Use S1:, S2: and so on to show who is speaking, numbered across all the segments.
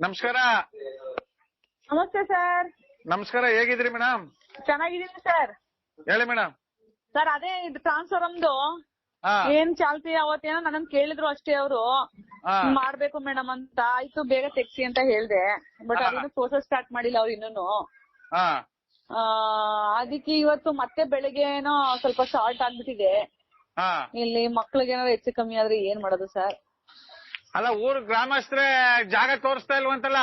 S1: ನಮಸ್ಕಾರ.
S2: ನಮಸ್ತೆ ಸರ್.
S1: ನಮಸ್ಕಾರ ಹೇಗಿದ್ರಿ ಮೇಡಮ್?
S2: ಚೆನ್ನಾಗಿದ್ದೀನಿ ಸರ್.
S1: ಹೇಳಿ ಮೇಡಮ್.
S2: ಸರ್ ಅದೇ ಇದು ಟ್ರಾನ್ಸ್ಫರ್
S1: ಹಾ.
S2: ಏನ್ ಚಾಲ್ತಿ ಅವತ್ತೇನೋ ನನ್ನ ಕೇಳಿದ್ರು ಅಷ್ಟೇ ಅವರು.
S1: ಹಾ.
S2: ಮಾಡ್ಬೇಕು ಮೇಡಮ್ ಅಂತ. ಆಯ್ತು ಬೇಗ ತೆಗ್ಸಿ ಅಂತ ಹೇಳ್ದೆ. ಬಟ್
S1: ಹಾ.
S2: ಅದಿನ್ನು ಪ್ರೋಸೆಸ್ ಸ್ಟಾರ್ಟ್ ಮಾಡಿಲ್ಲ ಅವ್ರು ಇನ್ನೂನು.
S1: ಹಾ.
S2: ಆ, ಅದಕ್ಕೆ ಇವತ್ತು ಮತ್ತೆ ಬೆಳಿಗ್ಗೆ ಏನೋ ಸ್ವಲ್ಪ ಶಾರ್ಟ್ ಆಗ್ಬಿಟ್ಟಿದೆ.
S1: ಹಾ.
S2: ಇಲ್ಲಿ ಮಕ್ಳಿಗೆ ಏನಾದ್ರು ಹೆಚ್ಚು ಕಮ್ಮಿ ಆದ್ರೆ ಏನ್ ಮಾಡೋದು ಸರ್?
S1: ಅಲ್ಲ ಊರ್ ಗ್ರಾಮಸ್ಥರೇ ಜಾಗ ತೋರಿಸ್ತಾ ಇಲ್ವಂತಲ್ಲ?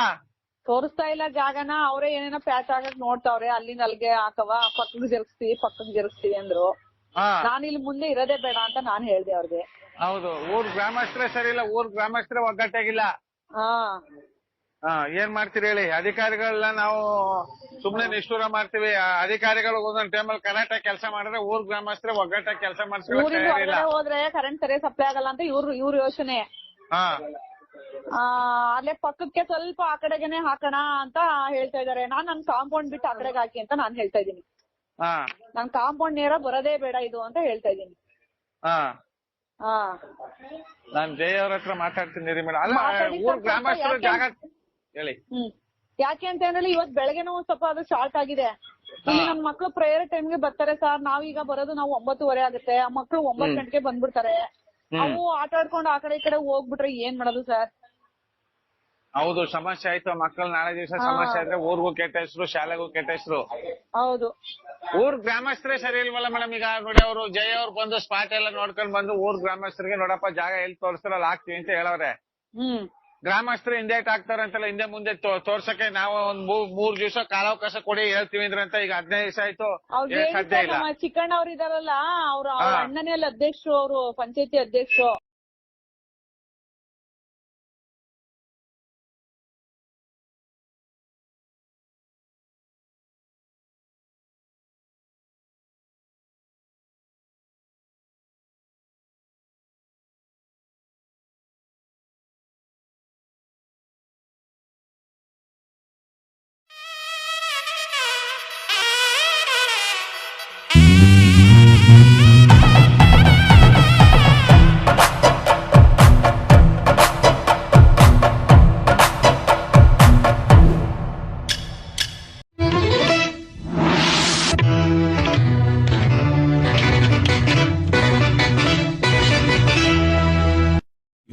S2: ತೋರಿಸ್ತಾ ಇಲ್ಲ ಜಾಗನ ಅವರೇ ಏನೇನೋ ಪ್ಯಾಚ್ ಆಗಕ್ ನೋಡ್ತಾವ್ರೆ ಅಲ್ಲಿ ಅಲ್ಲಿಗೆ ಹಾಕವ ಪಕ್ಕಕ್ಕೆ ಜರುಗಿಸ್ತೀವಿ ಪಕ್ಕಕ್ಕೆ ಜರುಗಿಸ್ತೀವಿ ಅಂದ್ರು.
S1: ಹಾ.
S2: ನಾನ್ ಇಲ್ಲಿ ಮುಂದೆ ಇರೋದೇ ಬೇಡ ಅಂತ ನಾನ್ ಹೇಳ್ದೆ ಅವ್ರಿಗೆ.
S1: ಹೌದು ಊರ್ ಗ್ರಾಮಸ್ಥರೇ ಸರಿ ಇಲ್ಲ ಊರ್ ಗ್ರಾಮಸ್ಥರೇ ಒಗ್ಗಟ್ಟಾಗಿಲ್ಲ.
S2: ಹಾ.
S1: ಹಾ ಏನ್ ಮಾಡ್ತೀರಿ ಹೇಳಿ? ಅಧಿಕಾರಿಗಳನ್ನ ನಾವು ಸುಮ್ನೆ ನಿಷ್ಠೂರ ಮಾಡ್ತೀವಿ. ಆ ಅಧಿಕಾರಿಗಳು ಒಂದೊಂದ್ ಟೈಮಲ್ಲಿ ಕರೆಕ್ಟ್ ಕೆಲಸ ಮಾಡಿದ್ರೆ ಊರ್ ಗ್ರಾಮಸ್ಥರೇ ಒಗ್ಗಟ್ಟಾಗಿ ಕೆಲಸ ಮಾಡ್ತೀವಿ
S2: ಊರಿಂದ
S1: ತಯಾರಿಲ್ಲ.
S2: ಹೊರಗಡೆ ಹೋದ್ರೆ ಕರೆಂಟ್ ಸರಿಯಾಗಿ ಸಪ್ಲೈ ಆಗಲ್ಲ ಅಂತ ಇವ್ರು ಇವ್ರ ಯೋಚನೆ.
S1: ಹಾ.
S2: ಆ ಅಲ್ಲೇ ಪಕ್ಕಕ್ಕೆ ಸ್ವಲ್ಪ ಆ ಕಡೆಗೆನೆ ಹಾಕೋಣ ಅಂತ ಹೇಳ್ತಾ ಇದಾರೆ ನಾನ್ ನನ್ ಕಾಂಪೌಂಡ್ ಬಿಟ್ಟು ಆ ಕಡೆಗೆ ಹಾಕಿ ಅಂತ ನಾನ್ ಹೇಳ್ತಾ ಇದೀನಿ
S1: ಹಾ.
S2: ನನ್ ಕಾಂಪೌಂಡ್ ನೇರ ಬರೋದೇ ಬೇಡ ಇದು ಅಂತ ಹೇಳ್ತಾ ಇದೀನಿ
S1: ಹಾ.
S2: ಹಾ.
S1: ನಾನ್ ಜಯ ಅವ್ರ ಹತ್ರ ಮಾತಾಡ್ತೀನಿ ರೀ ಮೇಡಮ್ ಅಲ್ಲ
S2: ಮಾತಾಡಿ
S1: ಊರ್
S2: ಸ್ವಲ್ಪ
S1: ಗ್ರಾಮಸ್ಥರು
S2: ಯಾಕೆ-
S1: ಜಾಗ ಹೇಳಿ.
S2: ಹ್ಮ್. ಯಾಕೆ ಅಂತ ಅಂದ್ರೆ ಇವತ್ ಬೆಳಗ್ಗೆನೂ ಒಂದ್ ಸ್ವಲ್ಪ ಅದು ಶಾರ್ಟ್ ಆಗಿದೆ. ಇಲ್ಲಿ ನನ್ ಮಕ್ಳು ಪ್ರೇಯರ್ ಟೈಮ್ಗೆ ಬರ್ತಾರೆ ಸರ್. ನಾವೀಗ ಬರೋದು ನಾವು ಒಂಬತ್ತುವರೆ ಆಗುತ್ತೆ. ಆ ಮಕ್ಳು
S1: ಒಂಬತ್ತು
S2: ಗಂಟೆಗೆ ಬಂದ್ಬಿಡ್ತಾರೆ. ಅವು ಆಟ ಆಡ್ಕೊಂಡು ಆ ಕಡೆ ಈ ಕಡೆ ಹೋಗ್ಬಿಟ್ರೆ ಏನ್ ಮಾಡೋದು ಸರ್?
S1: ಹೌದು ಸಮಸ್ಯೆ ಆಯ್ತು ಮಕ್ಕಳು ನಾಳೆ ದಿವಸ ಸಮಸ್ಯೆ ಆದ್ರೆ ಊರ್ಗೂ ಕೆಟ್ಟ ಹೆಸರು ಶಾಲೆಗೂ ಕೆಟ್ಟ ಹೆಸರು.
S2: ಹೌದು.
S1: ಊರ್ ಗ್ರಾಮಸ್ಥರೇ ಸರಿ ಇಲ್ವಲ್ಲ ಮೇಡಮ್? ಈಗ ನೋಡಿ ಅವರು ಜಯ ಅವ್ರು ಬಂದು ಸ್ಪಾಟ್ ಎಲ್ಲ ನೋಡ್ಕೊಂಡ್ ಬಂದು ಊರ್ ಗ್ರಾಮಸ್ಥರಿಗೆ ನೋಡಪ್ಪ ಜಾಗ ಎಲ್ಲಿ ತೋರಿಸ್ತಾರ ಅಲ್ಲಿ ಹಾಕ್ತಿವಿ ಅಂತ ಹೇಳವ್ರೆ.
S2: ಹ್ಮ್.
S1: ಗ್ರಾಮಸ್ಥರು ಹಿಂದೆ ಅಂತಲ್ಲ ಹಿಂದೆ ಮುಂದೆ ತೋರ್ಸಕ್ಕೆ ನಾವು ಒಂದ್ ಮೂರ್ ದಿವಸ ಕಾಲಾವಕಾಶ ಕೊಡಿ ಹೇಳ್ತೀವಿ ಅಂದ್ರೆ ಅಂತ ಈಗ ಹದಿನೈದು ದಿವಸ ಆಯ್ತು.
S2: ಅವ್ರಿಗೆ
S1: ಏನ್ ಸಾಧ್ಯ ಇಲ್ಲ.
S2: ನಮ್ಮ ಚಿಕ್ಕಣ್ಣ ಅವ್ರು ಇದಾರಲ್ಲ ಅವ್ರ. ಅಣ್ಣನೇ ಅಲ್ಲಿ ಅಧ್ಯಕ್ಷರು ಅವರು ಪಂಚಾಯತಿ ಅಧ್ಯಕ್ಷರು.